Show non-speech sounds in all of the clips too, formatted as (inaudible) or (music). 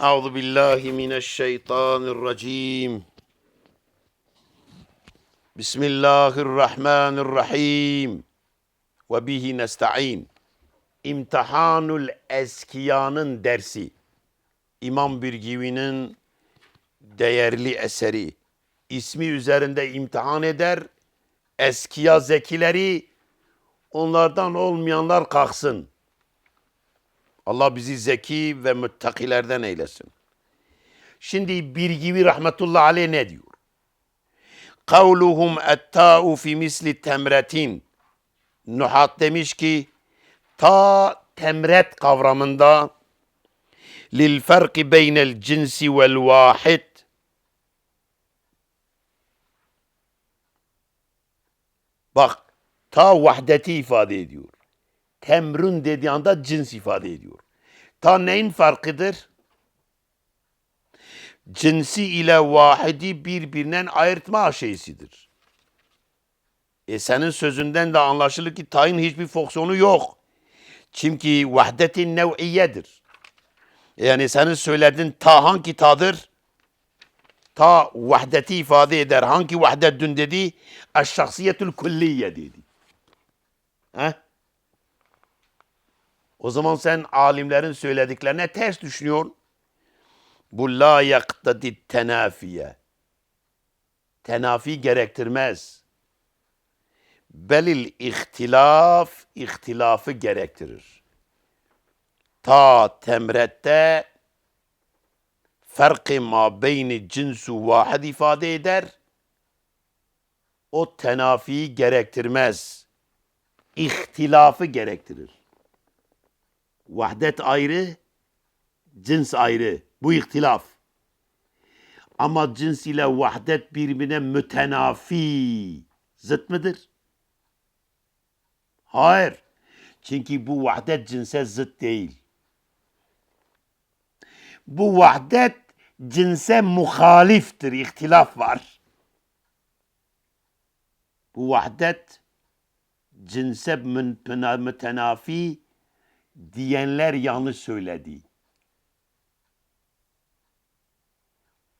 Euzu billahi mineşşeytanirracim. Bismillahirrahmanirrahim. Ve bihi nestaîn. İmtihanul Eskiya'nın dersi. İmam Birgivi'nin değerli eseri. İsmi üzerinde imtihan eder. Eskiya zekileri onlardan olmayanlar kalksın.'' Allah bizi zeki ve müttakilerden eylesin. Şimdi Birgivi rahmetullahi aleyh ne diyor? Kavluhum ettâ'u fi misli temretin. Nuhat demiş ki ta temret kavramında lil farki beynel cinsi vel vahid Bak ta vahdeti ifade ediyor. Temrün dediği anda cins ifade ediyor. Ta neyin farkıdır? Cinsi ile vahidi birbirinden ayırtma şeysidir. E senin sözünden de anlaşılır ki tayin hiçbir fonksiyonu yok. Çünkü vahdetin nev'iyedir. Yani senin söylediğin ta hangi tadır? Ta vahdeti ifade eder. Hangi vahdeddün dedi? Eşşahsiyetül külliye dedi. He? O zaman sen alimlerin söylediklerine ters düşünüyorsun. Bu la yaktadi tenafiye. Tenafi gerektirmez. Belil ihtilaf, ihtilafı gerektirir. Ta temrette farkı ma beyni cinsu vahid ifade eder. O tenafiyi gerektirmez. İhtilafı gerektirir. Vahdet ayrı, cins ayrı. Bu ihtilaf. Ama cins ile vahdet birbirine mütenafi. Zıt mıdır? Hayır. Çünkü bu vahdet cinse zıt değil. Bu vahdet cinse muhaliftir. İhtilaf var. Bu vahdet cinse mütenafi diyenler yanlış söyledi.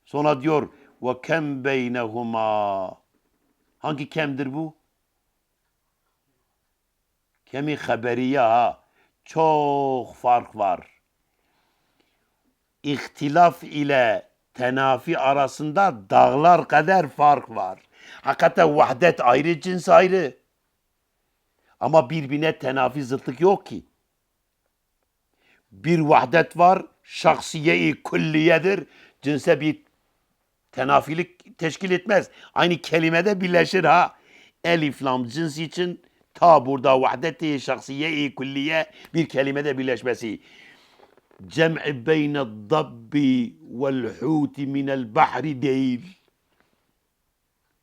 Sonra diyor ve kem beynehuma hangi kemdir bu? Kemi haberiye ha. Çok fark var. İhtilaf ile tenafi arasında dağlar kadar fark var. Hakikaten vahdet ayrı, cins ayrı. Ama birbirine tenafi zıtlık yok ki. Bir vahdet var, şahsiye-i külliyedir. Cinse bir tenafilik teşkil etmez. Aynı kelimede birleşir ha. Elif lam cins için ta burada vahdeti şahsiye-i külliye bir kelimede birleşmesi. Cem'i beyne dabbi vel huti minel bahri değil.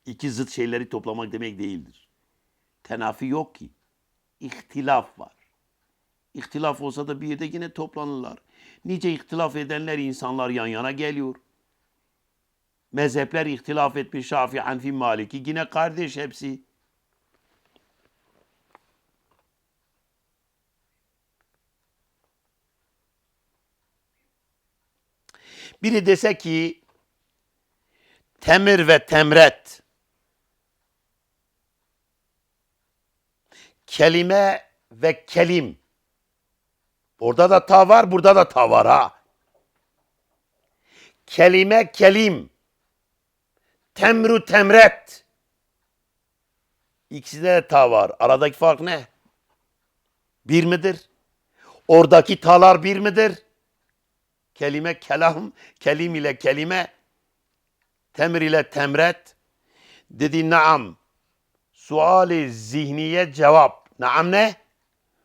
İki zıt şeyleri toplamak demek değildir. Tenafi yok ki. İhtilaf var. İhtilaf olsa da bir yerde yine toplanırlar. Nice ihtilaf edenler insanlar yan yana geliyor. Mezhepler ihtilaf etmiş Şafii, Hanfi, Maliki. Yine kardeş hepsi. Biri dese ki temir ve temret kelime ve kelim orada da ta var burada da ta var ha kelime kelim temru temret ikisinde de ta var aradaki fark ne bir midir oradaki talar bir midir kelime kelam, kelim ile kelime, temr ile temret. Dedi naam. Suali zihniye cevap. Naam ne?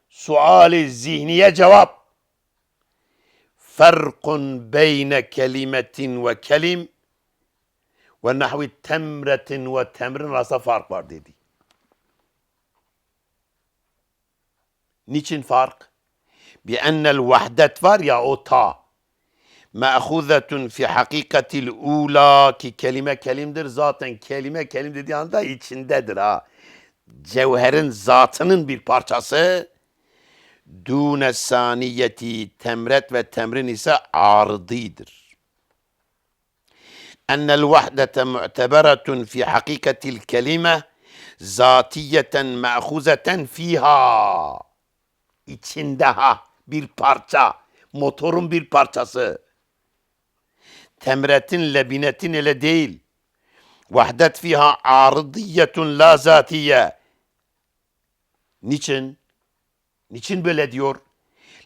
Suali zihniye cevap. Farkun beyne kelimetin ve kelim ve nahvi temretin ve temrin arasında fark var dedi. Niçin fark? Bi ennel vahdet var ya o ta. me'huzetun fi hakikatil ula ki kelime kelimdir zaten kelime kelim dediği anda içindedir ha. Cevherin zatının bir parçası Dune saniyeti temret ve temrin ise ardidir. Ennel vahdete mu'teberetun fi hakikatil kelime zatiyeten me'huzeten fiha. İçinde ha bir parça, motorun bir parçası. Temretin, lebinetin ile değil. Vahdet fiha ardiyetun la zatiye. Niçin? Niçin böyle diyor?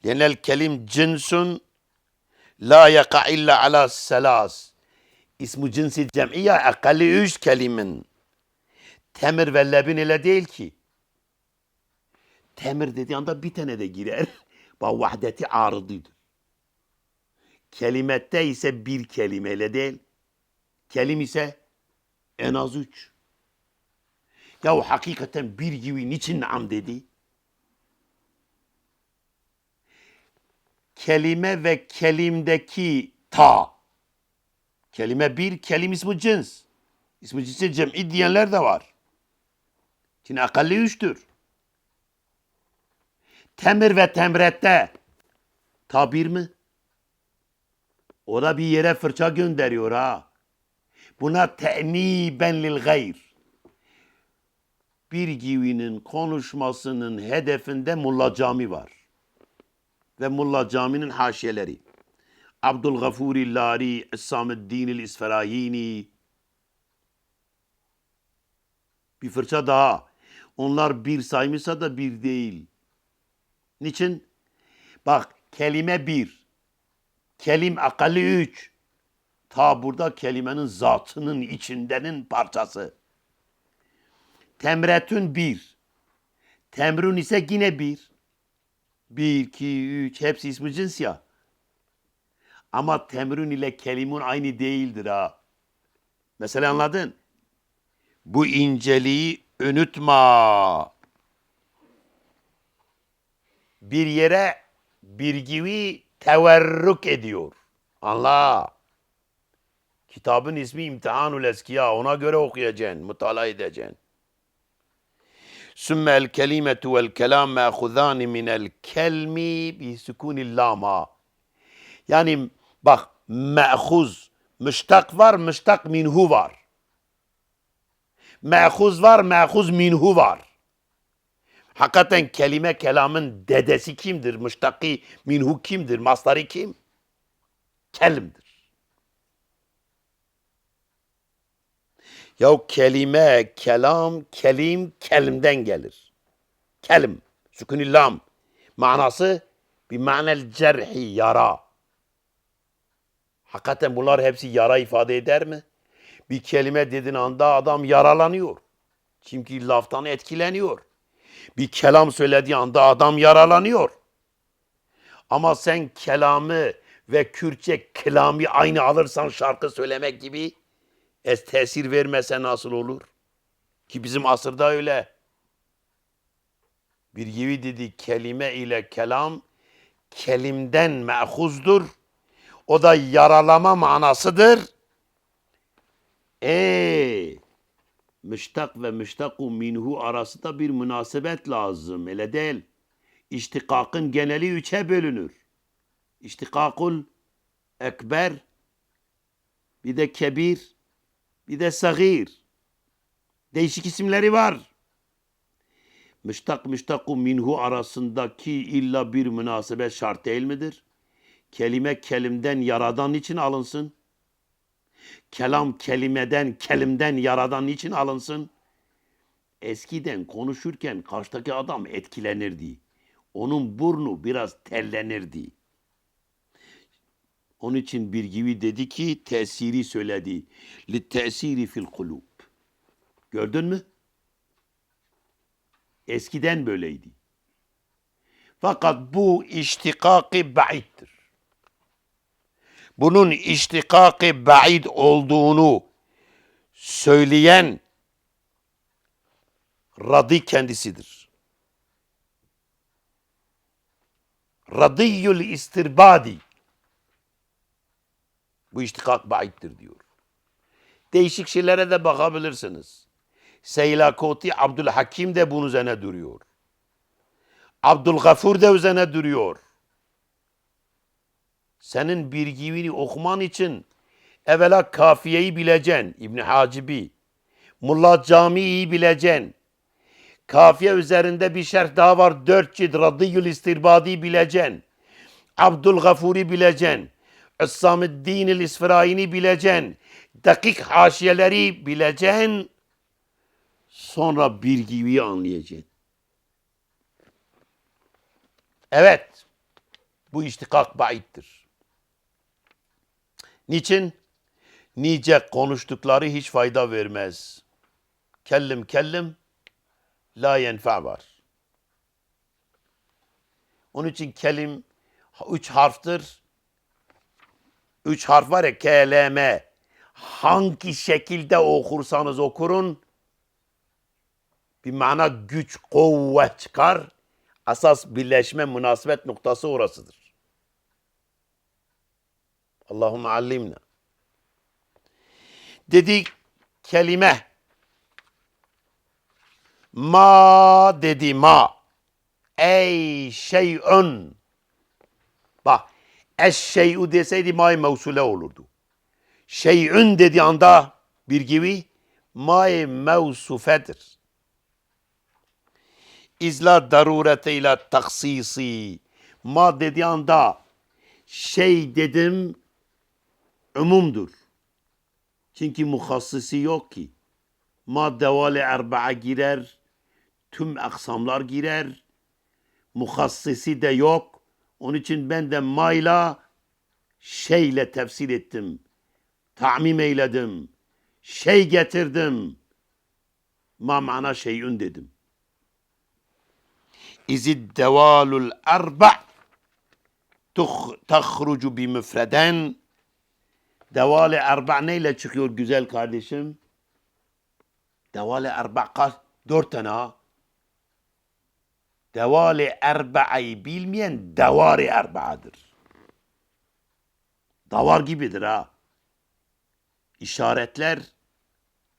Lenel kelim cinsun la yaka illa ala selas. İsmu cinsi cem'iye akalli üç kelimin. Temir ve lebin ile değil ki. Temir dediği anda bir tane de girer. (laughs) Bak vahdeti arıdıdır. Kelimette ise bir kelimeyle değil. Kelim ise en az üç. Ya hakikaten bir gibi niçin nam dedi? Kelime ve kelimdeki ta. Kelime bir, kelim ismi cins. İsmi cinsi cem'i diyenler de var. Şimdi akalli üçtür. Temir ve temrette ta bir mi? O da bir yere fırça gönderiyor ha. Buna te'niben lil gayr. Bir givinin konuşmasının hedefinde Mulla Cami var ve Mulla Cami'nin haşiyeleri. Abdülgafuri Lari, İssamüddin İsferayini. Bir fırça daha. Onlar bir saymışsa da bir değil. Niçin? Bak kelime bir. Kelim akalli üç. Ta burada kelimenin zatının içindenin parçası. Temretün bir. Temrün ise yine bir. Bir, iki, üç hepsi ismi cins ya. Ama temrin ile kelimun aynı değildir ha. Mesela anladın? Bu inceliği unutma. Bir yere bir gibi teverrük ediyor. Anla. Kitabın ismi İmtihanul Eskiya. Ona göre okuyacaksın, mutala edeceksin. Sümmel kelimetu vel kelam me'huzani minel kelmi bi sukunil lama. Yani bak me'huz müştak var, müştak minhu var. Me'huz var, me'huz minhu var. Hakikaten kelime kelamın dedesi kimdir? Müştaki minhu kimdir? Masları kim? Kelimdir. Ya kelime, kelam, kelim, kelimden gelir. Kelim, sükun lam. Manası bir manel cerhi, yara. Hakikaten bunlar hepsi yara ifade eder mi? Bir kelime dediğin anda adam yaralanıyor. Çünkü laftan etkileniyor. Bir kelam söylediği anda adam yaralanıyor. Ama sen kelamı ve Kürtçe kelami aynı alırsan şarkı söylemek gibi es tesir vermese nasıl olur? Ki bizim asırda öyle. Bir gibi dedi kelime ile kelam kelimden me'huzdur. O da yaralama manasıdır. E müştak ve müştaku minhu arasında bir münasebet lazım. Öyle değil. İştikakın geneli üçe bölünür. İştikakul ekber, bir de kebir, bir de sagir. Değişik isimleri var. Müştak müştaku minhu arasındaki illa bir münasebet şart değil midir? Kelime kelimden yaradan için alınsın. Kelam kelimeden, kelimden yaradan için alınsın. Eskiden konuşurken karşıdaki adam etkilenirdi. Onun burnu biraz tellenirdi. Onun için bir gibi dedi ki tesiri söyledi. Li tesiri fil kulub. Gördün mü? Eskiden böyleydi. Fakat bu iştikaki ba'iddir. Bunun iştikaki ba'id olduğunu söyleyen Radi kendisidir. Radiyül istirbadi. Bu iştikak baittir diyor. Değişik şeylere de bakabilirsiniz. Seylakoti Abdülhakim de bunun üzerine duruyor. Abdülgafur da üzerine duruyor. Senin bir givini okuman için evvela kafiyeyi bileceksin. İbn Hacibi. Mulla Camii'yi bileceksin. Kafiye üzerinde bir şerh daha var. Dört cilt Radiyül İstirbadi bileceksin. Abdülgafur'i bileceksin. Üssamüddin İsfirayini bileceksin. Dakik haşiyeleri bileceksin. Sonra bir gibiyi anlayacaksın. Evet. Bu iştikak baittir. Niçin? Nice konuştukları hiç fayda vermez. Kellim kellim la yenfa var. Onun için kelim üç harftir. Üç harf var ya kelime. Hangi şekilde okursanız okurun bir mana güç, kuvvet çıkar. Asas birleşme, münasebet noktası orasıdır. Allahümme allimna. Dedi kelime. Ma dedi ma. Ey şeyün. Bak eşşey'u deseydi may mevsule olurdu. Şeyün dediği anda bir gibi may mevsufedir. İzla darurete ile taksisi. Ma dediği anda şey dedim umumdur. Çünkü muhassisi yok ki. Ma devale erba'a girer, tüm aksamlar girer, muhassisi de yok. Onun için ben de mayla şeyle tefsir ettim. Ta'mim eyledim. Şey getirdim. Ma mana şeyün dedim. İzid devalul erba' tahrucu bi müfreden Devale erba neyle çıkıyor güzel kardeşim? Devale erba? Dört tane ha. Devale erba'yı bilmeyen devari erba'dır. Davar gibidir ha. İşaretler,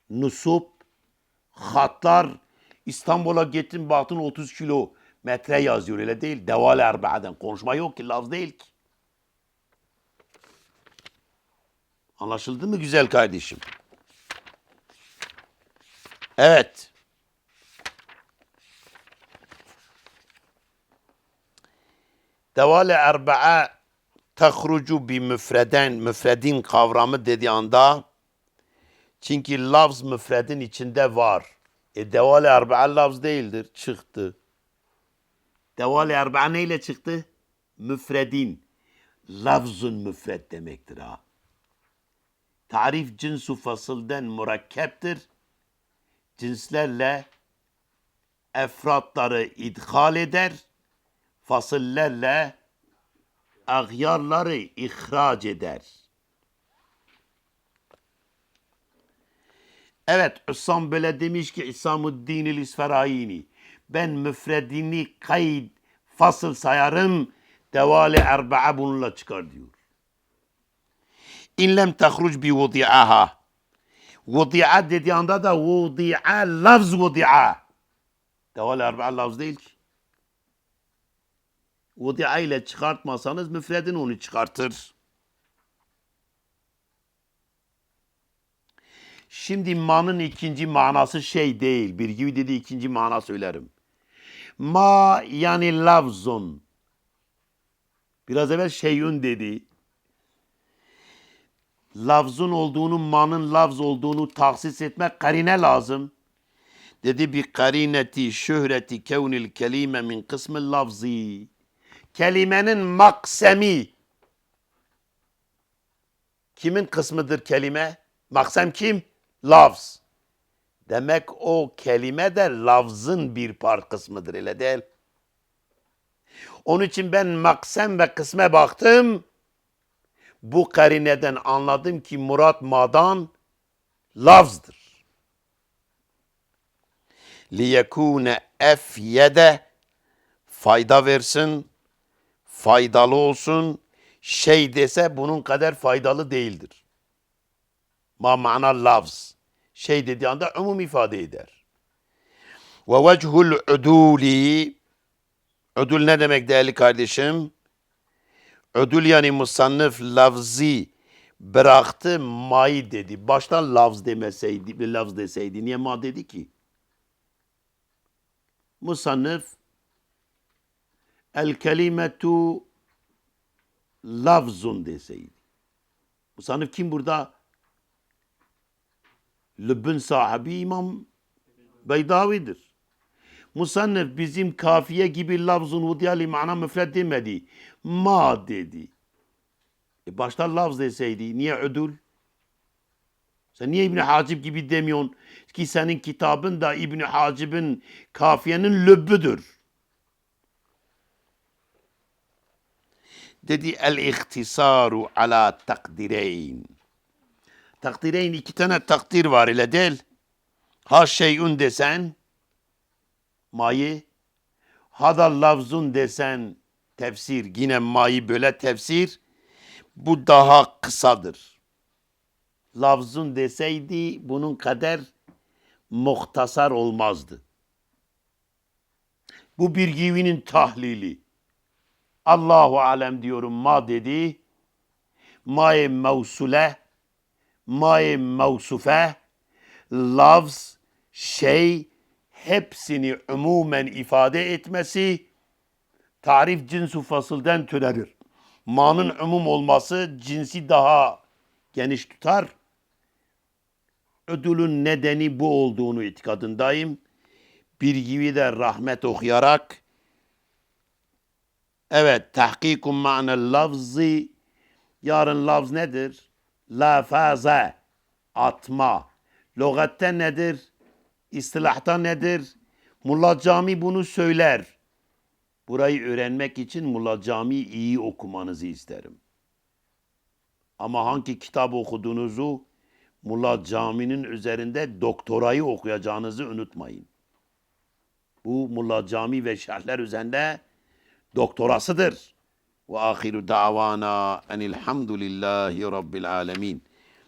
nusup, hatlar, İstanbul'a gittim baktın 30 kilo metre yazıyor öyle değil. Devale erba'den konuşma yok ki laf değil ki. Anlaşıldı mı güzel kardeşim? Evet. Devale erba'a tahrucu bi müfreden, müfredin kavramı dediği anda çünkü lafz müfredin içinde var. E devale erba'a lafz değildir. Çıktı. Devale erba'a neyle çıktı? Müfredin. Lafzun müfred demektir ha. Tarif cinsu fasılden murakkeptir. Cinslerle efratları idhal eder. Fasıllerle agyarları ihraç eder. Evet, Üssam böyle demiş ki İsamuddin İsferayini. Ben müfredini kayd fasıl sayarım. Devali erba'a bununla çıkar diyor. İn lem tahruc bi vudi'aha. Vudi'a dediği anda da vudi'a lafz vudi'a. Devali erba'a lafz değil ki. Vudi'a ile çıkartmasanız müfredin onu çıkartır. Şimdi manın ikinci manası şey değil. Bir gibi dedi ikinci mana söylerim. Ma yani lafzun. Biraz evvel şeyün dedi. Lafzun olduğunu, manın lafz olduğunu tahsis etmek karine lazım. Dedi bir karineti şöhreti kevnil kelime min kısmı lafzi. Kelimenin maksemi. Kimin kısmıdır kelime? Maksem kim? Lafz. Demek o kelime de lafzın bir par kısmıdır öyle değil. Onun için ben maksem ve kısme baktım. Bu karineden anladım ki Murat Madan lafzdır. Liyekune efyede fayda versin, faydalı olsun. Şey dese bunun kadar faydalı değildir. Ma mana lafz. Şey dediği anda umum ifade eder. Ve vechul uduli Ödül ne demek değerli kardeşim? Ödül yani musannıf lafzi bıraktı may dedi. Baştan lafz demeseydi, lafz deseydi. Niye ma dedi ki? Musannıf el kelimetu lafzun deseydi. Musannıf kim burada? Lübbün sahibi İmam Beydavi'dir. Musannif bizim kafiye gibi lafzun vudiyali mana müfred demedi. Ma dedi. E başta lafz deseydi. Niye ödül? Sen niye İbni Hacib gibi demiyorsun ki senin kitabın da İbni Hacib'in kafiyenin lübbüdür. Dedi el ihtisaru ala takdireyn. Takdireyn iki tane takdir var ile değil. Ha şeyün desen mayı, hada lafzun desen tefsir, yine mayı böyle tefsir, bu daha kısadır. Lafzun deseydi bunun kadar muhtasar olmazdı. Bu bir givinin tahlili. Allahu alem diyorum ma dedi. Mae mevsule, mae mevsufe, lafz, şey, hepsini umumen ifade etmesi tarif cinsu fasılden türedir. Ma'nın umum olması cinsi daha geniş tutar. Ödülün nedeni bu olduğunu itikadındayım. Bir gibi de rahmet okuyarak evet tahkikun ma'nel lafzi yarın lafz nedir? La faze atma. Lügatte nedir? İstilahta nedir? Mulla Cami bunu söyler. Burayı öğrenmek için Mulla Cami iyi okumanızı isterim. Ama hangi kitap okuduğunuzu Mulla Cami'nin üzerinde doktorayı okuyacağınızı unutmayın. Bu Mulla Cami ve şerhler üzerinde doktorasıdır. Ve ahiru davana enilhamdülillahi rabbil alemin.